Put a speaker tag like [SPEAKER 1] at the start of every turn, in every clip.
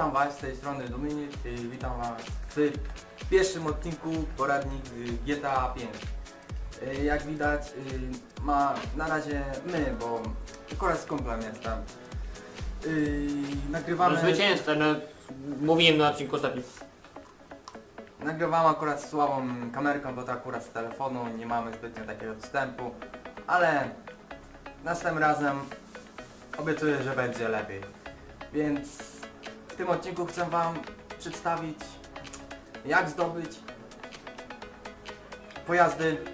[SPEAKER 1] Witam Was z tej strony Dominik, y, witam Was w pierwszym odcinku poradnik y, GTA 5. Y, Jak widać ma na razie my, bo akurat z kumplem jestem. Y,
[SPEAKER 2] No,
[SPEAKER 1] Nagrywamy,
[SPEAKER 2] zwycięzca, no mówiłem na odcinku ostatnim.
[SPEAKER 1] nagrywamy akurat z słabą kamerką, bo to akurat z telefonu, nie mamy zbytnio takiego dostępu, ale następnym razem obiecuję, że będzie lepiej. Więc tym odcinku chcę Wam przedstawić jak zdobyć pojazdy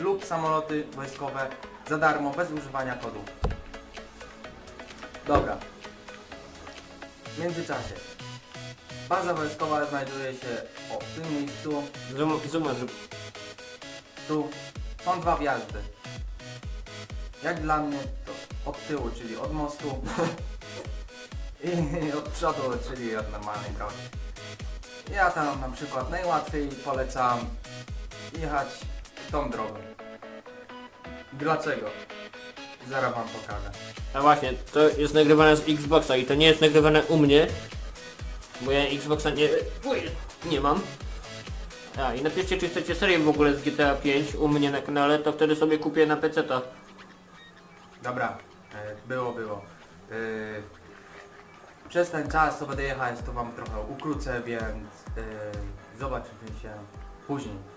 [SPEAKER 1] lub samoloty wojskowe za darmo, bez używania kodów. Dobra. W międzyczasie. Baza wojskowa znajduje się o, w tym miejscu.
[SPEAKER 2] Zoom, zoom, zoom.
[SPEAKER 1] Tu są dwa wjazdy. Jak dla mnie to od tyłu, czyli od mostu i od przodu, czyli od normalnej drogi. Ja tam na przykład najłatwiej polecam jechać tą drogą. Dlaczego? Zaraz wam pokażę.
[SPEAKER 2] A właśnie, to jest nagrywane z Xboxa i to nie jest nagrywane u mnie, bo ja Xboxa nie, uj, nie mam. A i napiszcie czy chcecie serię w ogóle z GTA 5 u mnie na kanale, to wtedy sobie kupię na PC to.
[SPEAKER 1] Dobra, e, było, było. E, Przez ten czas, co będę jechać, to wam trochę ukrócę, więc e, zobaczymy się później.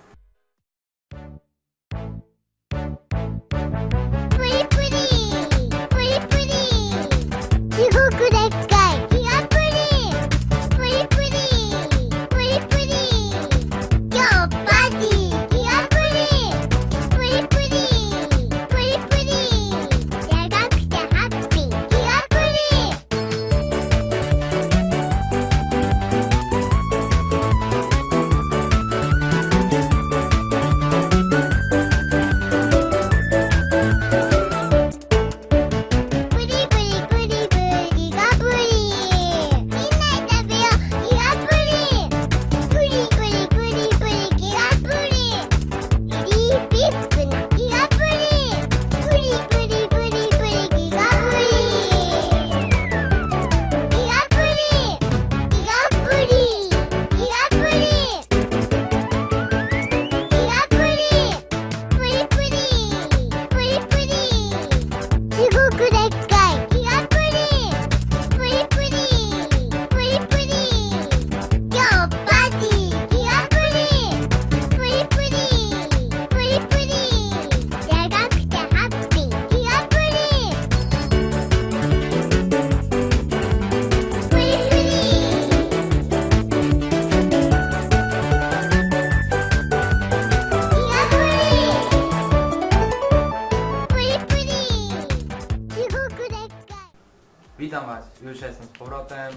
[SPEAKER 1] Już jestem z powrotem.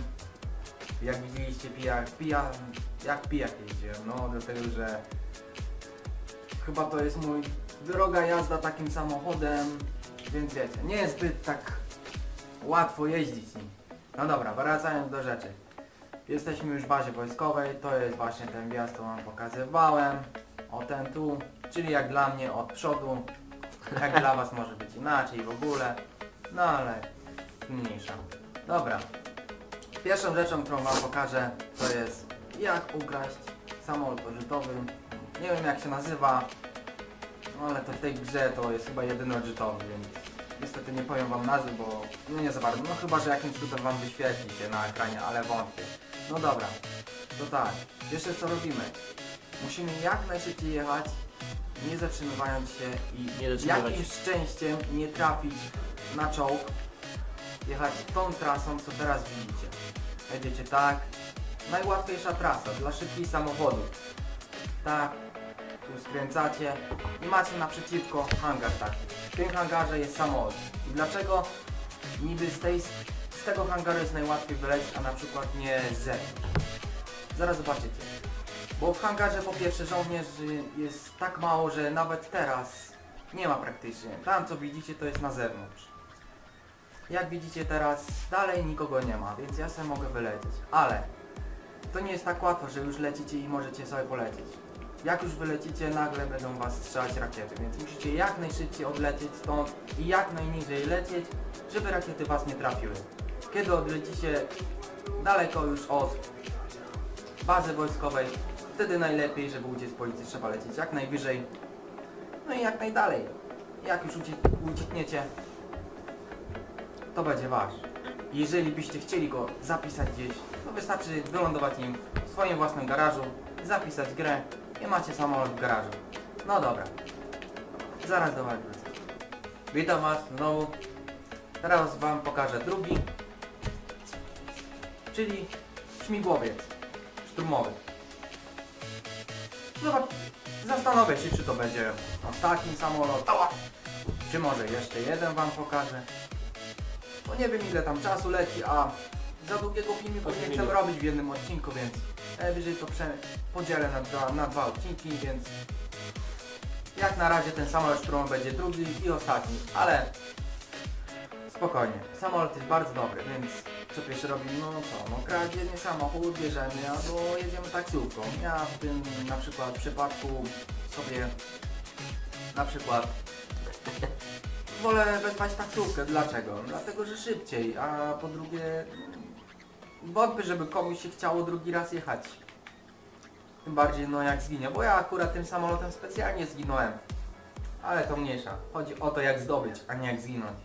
[SPEAKER 1] Jak widzieliście, pijak, pija, jak pijak jeździłem, no dlatego, że chyba to jest mój droga jazda takim samochodem, więc wiecie, nie jest zbyt tak łatwo jeździć nim. No dobra, wracając do rzeczy. Jesteśmy już w bazie wojskowej, to jest właśnie ten wjazd, co wam pokazywałem. O ten tu, czyli jak dla mnie od przodu, jak dla was może być inaczej w ogóle, no ale mniejsza. Dobra. Pierwszą rzeczą, którą wam pokażę, to jest jak ukraść samolot odrzutowy. Nie wiem jak się nazywa, ale to w tej grze to jest chyba jedyny odrzutowy, więc niestety nie powiem wam nazwy, bo no nie za bardzo. No chyba, że jakimś cudem wam wyświetli się na ekranie, ale wątpię. No dobra, to tak. Jeszcze co robimy? Musimy jak najszybciej jechać, nie zatrzymywając się i
[SPEAKER 2] Nie zatrzymywać.
[SPEAKER 1] jakimś szczęściem nie trafić na czołg, jechać tą trasą, co teraz widzicie. Jedziecie tak. Najłatwiejsza trasa dla szybkich samochodów. Tak. Tu skręcacie i macie naprzeciwko hangar taki. W tym hangarze jest samolot. I dlaczego niby z, tej, z tego hangaru jest najłatwiej wylecieć, a na przykład nie z zewnątrz? Zaraz zobaczycie. Bo w hangarze po pierwsze żołnierzy jest tak mało, że nawet teraz nie ma praktycznie. Tam co widzicie to jest na zewnątrz. Jak widzicie teraz dalej nikogo nie ma, więc ja sobie mogę wylecieć. Ale to nie jest tak łatwo, że już lecicie i możecie sobie polecieć. Jak już wylecicie, nagle będą was strzelać rakiety, więc musicie jak najszybciej odlecieć stąd i jak najniżej lecieć, żeby rakiety was nie trafiły. Kiedy odlecicie daleko już od bazy wojskowej. Wtedy najlepiej, żeby uciec z policji trzeba lecieć jak najwyżej. No i jak najdalej. Jak już ucie uciekniecie, to będzie wasz. Jeżeli byście chcieli go zapisać gdzieś, to wystarczy wylądować nim w swoim własnym garażu, zapisać grę i macie samolot w garażu. No dobra, zaraz do was wrócę. Witam was znowu. Teraz wam pokażę drugi, czyli śmigłowiec szturmowy. Zobacz, zastanowię się, czy to będzie ostatni samolot, czy może jeszcze jeden wam pokażę. Bo nie wiem ile tam czasu leci, a za długiego filmiku
[SPEAKER 2] Osiem
[SPEAKER 1] nie chcę
[SPEAKER 2] minut.
[SPEAKER 1] robić w jednym odcinku, więc najwyżej to prze, podzielę na dwa, na dwa odcinki, więc jak na razie ten samolot szturmowy będzie drugi i ostatni, ale spokojnie. Samolot jest bardzo dobry, więc co pierwszy robimy? No co, no kradzież samochód, bierzemy albo jedziemy taksówką. Ja w tym na przykład w przypadku sobie na przykład wolę wezwać taksówkę. Dlaczego? Dlatego, że szybciej, a po drugie wątpię, żeby komuś się chciało drugi raz jechać. Tym bardziej no jak zginie, bo ja akurat tym samolotem specjalnie zginąłem. Ale to mniejsza. Chodzi o to jak zdobyć, a nie jak zginąć.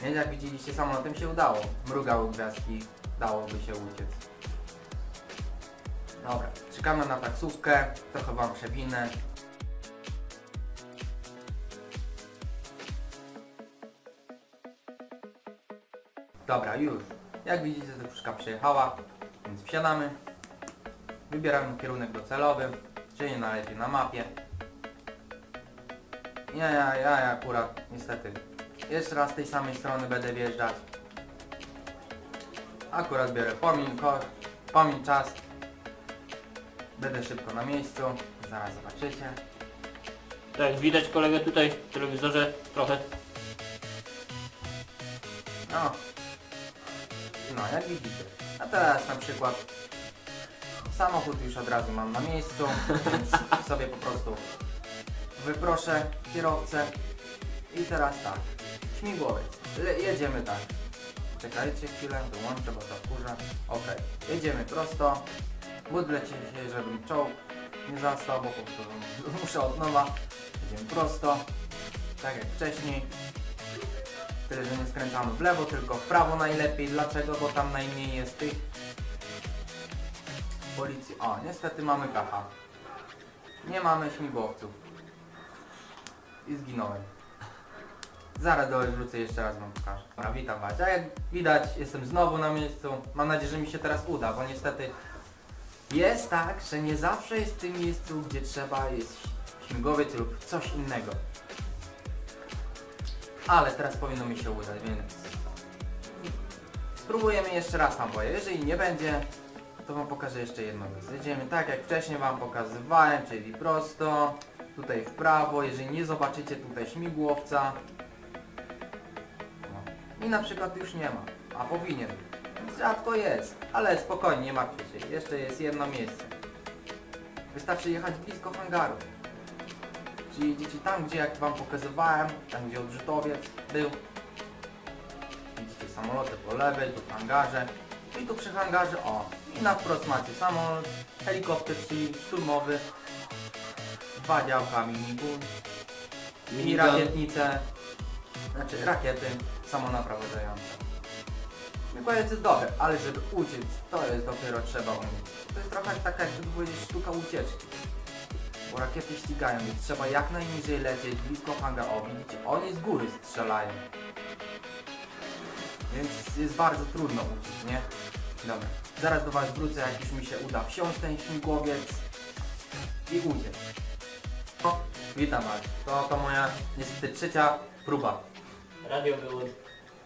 [SPEAKER 1] Więc jak widzieliście samolotem się udało. Mrugały gwiazdki, dałoby się uciec. Dobra, czekamy na taksówkę, trochę wam przewinę. Dobra, już. Jak widzicie, taksówka przyjechała, więc wsiadamy. Wybieramy kierunek docelowy, czyli najlepiej na mapie. Ja, ja, ja, ja akurat niestety jeszcze raz z tej samej strony będę wjeżdżać. Akurat biorę pomin, ko, pomin czas. Będę szybko na miejscu, zaraz zobaczycie.
[SPEAKER 2] Tak, widać kolegę tutaj w telewizorze trochę.
[SPEAKER 1] No. No, jak widzicie. A teraz na przykład samochód już od razu mam na miejscu, więc sobie po prostu wyproszę kierowcę i teraz tak. Śmigłowiec. Le jedziemy tak. Czekajcie chwilę, wyłączę, bo to wkurza. Okej. Jedziemy prosto. Budlecie się, żebym czołg nie zastał, bo po prostu muszę od nowa. Jedziemy prosto. Tak jak wcześniej. Tyle, że nie skręcamy w lewo, tylko w prawo najlepiej. Dlaczego? Bo tam najmniej jest tych policji. O, niestety mamy kacha. Nie mamy śmigłowców. I zginąłem. Zaraz do wrócę jeszcze raz wam pokażę. Dobra, witam was. A jak widać, jestem znowu na miejscu. Mam nadzieję, że mi się teraz uda, bo niestety jest tak, że nie zawsze jest w tym miejscu, gdzie trzeba jest śmigłowiec lub coś innego. Ale teraz powinno mi się udać, więc spróbujemy jeszcze raz tam boję. Jeżeli nie będzie, to wam pokażę jeszcze jedno miejsce. Jedziemy tak jak wcześniej wam pokazywałem, czyli prosto, tutaj w prawo, jeżeli nie zobaczycie tutaj śmigłowca. No. I na przykład już nie ma, a powinien. Więc rzadko jest, ale spokojnie, nie martwcie się. Jeszcze jest jedno miejsce. Wystarczy jechać blisko hangaru. Czyli jedziecie tam, gdzie jak wam pokazywałem, tam gdzie odrzutowiec był. Widzicie samoloty po lewej, tu hangarze. I tu przy hangarze, o, i na wprost macie samolot, helikopter, czyli szturmowy, dwa działka minigun i
[SPEAKER 2] Minigun.
[SPEAKER 1] rakietnice, znaczy rakiety samonaprowadzające. Wykładać jest dobre, ale żeby uciec, to jest dopiero trzeba umieć. To jest trochę taka, jakby powiedzieć, sztuka ucieczki. Bo rakiety ścigają, więc trzeba jak najniżej lecieć, blisko hangar. O, widzicie, oni z góry strzelają. Więc jest bardzo trudno uciec, nie? Dobra, zaraz do Was wrócę, jak już mi się uda wsiąść ten śmigłowiec i uciec. Witam Was. To, to moja niestety trzecia próba.
[SPEAKER 2] Radio wyłącz.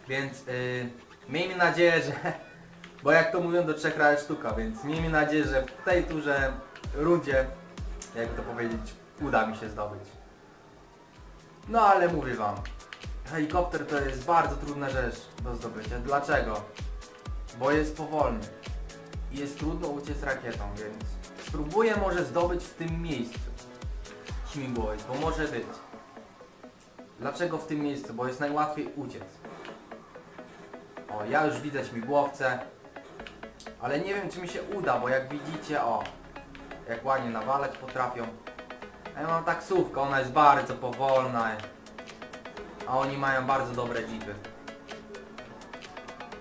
[SPEAKER 1] Więc yy, miejmy nadzieję, że. Bo jak to mówią do trzech razy sztuka, więc miejmy nadzieję, że w tej turze rundzie, jakby to powiedzieć, uda mi się zdobyć. No ale mówię wam, helikopter to jest bardzo trudna rzecz do zdobycia. Dlaczego? Bo jest powolny. I jest trudno uciec rakietą, więc spróbuję może zdobyć w tym miejscu śmigłowiec, bo może być. Dlaczego w tym miejscu? Bo jest najłatwiej uciec. O, ja już widzę śmigłowce. Ale nie wiem czy mi się uda, bo jak widzicie, o, jak ładnie nawalać potrafią. A ja mam taksówkę, ona jest bardzo powolna. A oni mają bardzo dobre jeepy.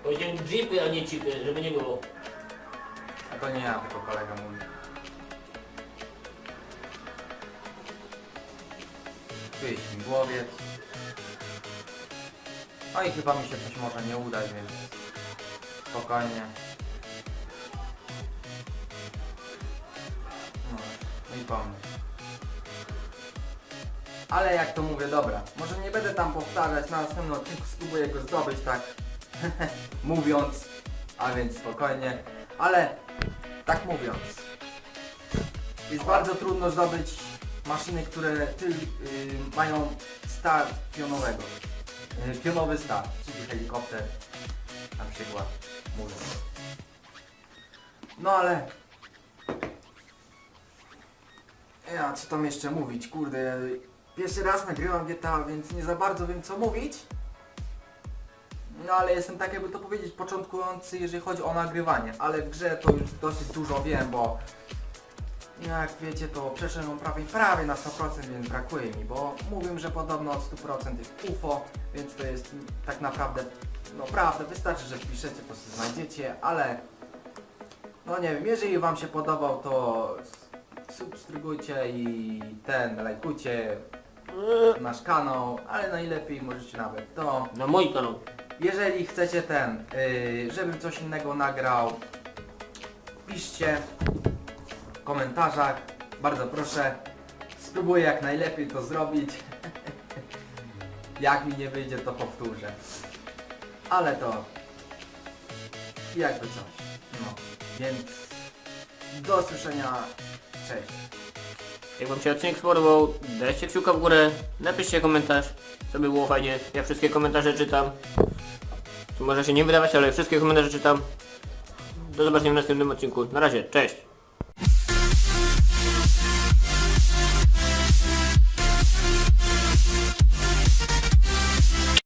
[SPEAKER 2] Powiedziałem jeepy, a nie chipy, żeby nie było.
[SPEAKER 1] A to nie ja, tylko kolega mówi. Jest śmigłowiec. No i chyba mi się coś może nie udać, więc spokojnie. No i pomysł. Ale jak to mówię, dobra, może nie będę tam powtarzać, na następnym odcinku spróbuję go zdobyć tak mówiąc, a więc spokojnie, ale tak mówiąc, jest bardzo trudno zdobyć maszyny, które ty, y, mają start pionowego. Y, pionowy start, czyli helikopter na przykład, mówiąc. No ale... Ja, co tam jeszcze mówić, kurde, pierwszy raz nagrywam GTA, więc nie za bardzo wiem co mówić. No ale jestem tak jakby to powiedzieć początkujący, jeżeli chodzi o nagrywanie, ale w grze to już dosyć dużo wiem, bo jak wiecie to przeszedłem prawie, prawie na 100%, więc brakuje mi, bo mówią, że podobno od 100% jest UFO, więc to jest tak naprawdę, no prawda, wystarczy, że wpiszecie, po prostu znajdziecie, ale no nie wiem, jeżeli Wam się podobał, to subskrybujcie i ten, lajkujcie nasz kanał, ale najlepiej możecie nawet to
[SPEAKER 2] Na mój kanał.
[SPEAKER 1] jeżeli chcecie ten, yy, żebym coś innego nagrał, piszcie w komentarzach, bardzo proszę. Spróbuję jak najlepiej to zrobić. jak mi nie wyjdzie, to powtórzę. Ale to jakby coś. No, więc do usłyszenia. Cześć.
[SPEAKER 2] Jak wam się odcinek spodobał, dajcie kciuka w górę, napiszcie komentarz, co by było fajnie. Ja wszystkie komentarze czytam. Może się nie wydawać, ale wszystkie komentarze czytam. Do zobaczenia w następnym odcinku. Na razie, cześć!